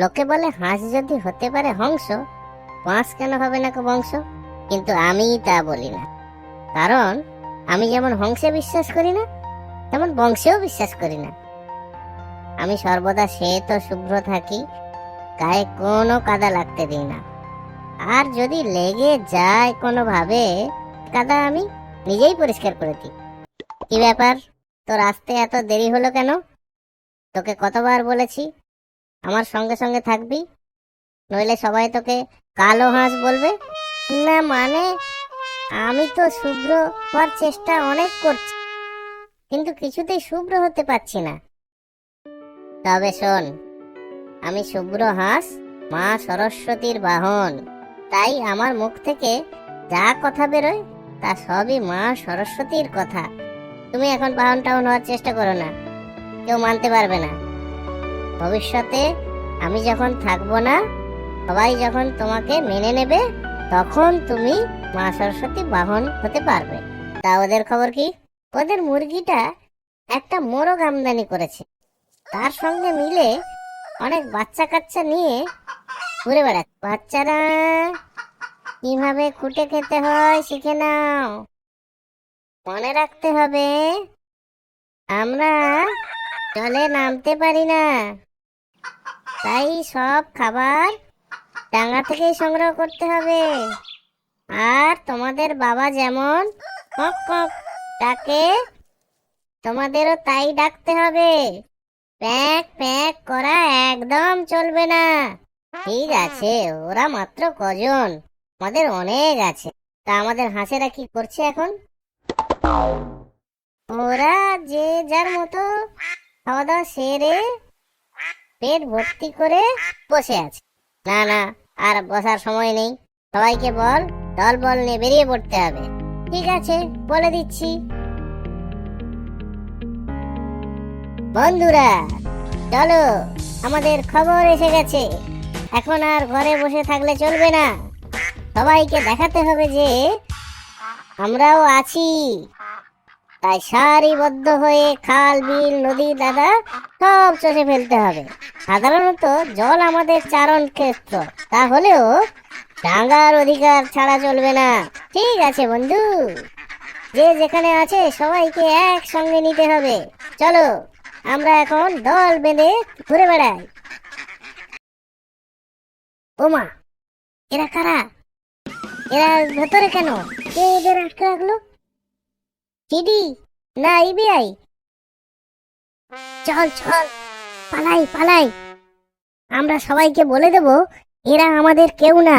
লোকে বলে হাঁস যদি হতে পারে হংস পাঁচ কেন হবে না কো বংশ? কিন্তু আমি তা বলি না। কারণ আমি যেমন হংসে বিশ্বাস করি না, তেমন বংশেও বিশ্বাস করি না। আমি সর্বদা শ্বেত শুভ্র থাকি, গায়ে কোনো কাদা লাগতে দিই না। আর যদি লেগে যায় কোনোভাবে, কাদা আমি নিজেই পরিষ্কার করে দিই। কি ব্যাপার? তোর আসতে এত দেরি হলো কেন? তোকে কতবার বলেছি আমার সঙ্গে সঙ্গে থাকবি? নইলে সবাই তোকে কালো হাঁস বলবে? না মানে? আমি তো শুভ্র হওয়ার চেষ্টা অনেক করছি, কিন্তু কিছুতেই শুভ্র হতে পারছি না। তবে শোন, আমি শুভ্র হাঁস, মা সরস্বতীর বাহন, তাই আমার মুখ থেকে যা কথা বেরোয়, তা সবই মা সরস্বতীর কথা। তুমি এখন বাহন টাউন হওয়ার চেষ্টা করো না, কেউ মানতে পারবে না। ভবিষ্যতে আমি যখন থাকব না, সবাই যখন তোমাকে মেনে নেবে, তখন তুমি মা সরস্বতী বাহন হতে পারবে। তা ওদের খবর কি? ওদের মুরগিটা একটা মোরগ আমদানি করেছে। তার সঙ্গে মিলে অনেক বাচ্চা কাচ্চা নিয়ে ঘুরে বেড়াচ্ছে। বাচ্চারা কীভাবে খুঁটে খেতে হয় শিখে নাও। মনে রাখতে হবে, আমরা জলে নামতে পারি না। তাই সব খাবার ডাঙা থেকেই সংগ্রহ করতে হবে। আর তোমাদের বাবা যেমন কক কক ডাকে, তোমাদেরও তাই ডাকতে হবে। প্যাক প্যাক করা একদম চলবে না। ঠিক আছে, ওরা মাত্র কজন? আমাদের অনেক আছে। তা আমাদের হাঁসেরা কি করছে এখন? ওরা যে যার মতো খাওয়া দাওয়া সেরে পেট ভর্তি করে বসে আছে। না না, আর বসার সময় নেই। সবাইকে বল দল বল নিয়ে বেরিয়ে পড়তে হবে। ঠিক আছে, বলে দিচ্ছি। বন্ধুরা, চলো, আমাদের খবর এসে গেছে। এখন আর ঘরে বসে থাকলে চলবে না। সবাইকে দেখাতে হবে যে, আমরাও আছি। তাই সারিবদ্ধ হয়ে খাল, বিল, নদী, দাদা, সব চষে ফেলতে হবে। সাধারণত জল আমাদের চারণ ক্ষেত্র। তাহলেও ডাঙ্গার অধিকার ছাড়া চলবে না। ঠিক আছে, বন্ধু। যে যেখানে আছে, সবাইকে একসঙ্গে নিতে হবে। চলো, আমরা এখন দল বেঁধে ঘুরে বেড়াই। ওমা, এরা কারা? এরা ভেতরে কেন? কে এদের আটকে রাখল? সিডি না ইবিআই চল চল, পালাই পালাই। আমরা সবাইকে বলে দেব, এরা আমাদের কেউ না।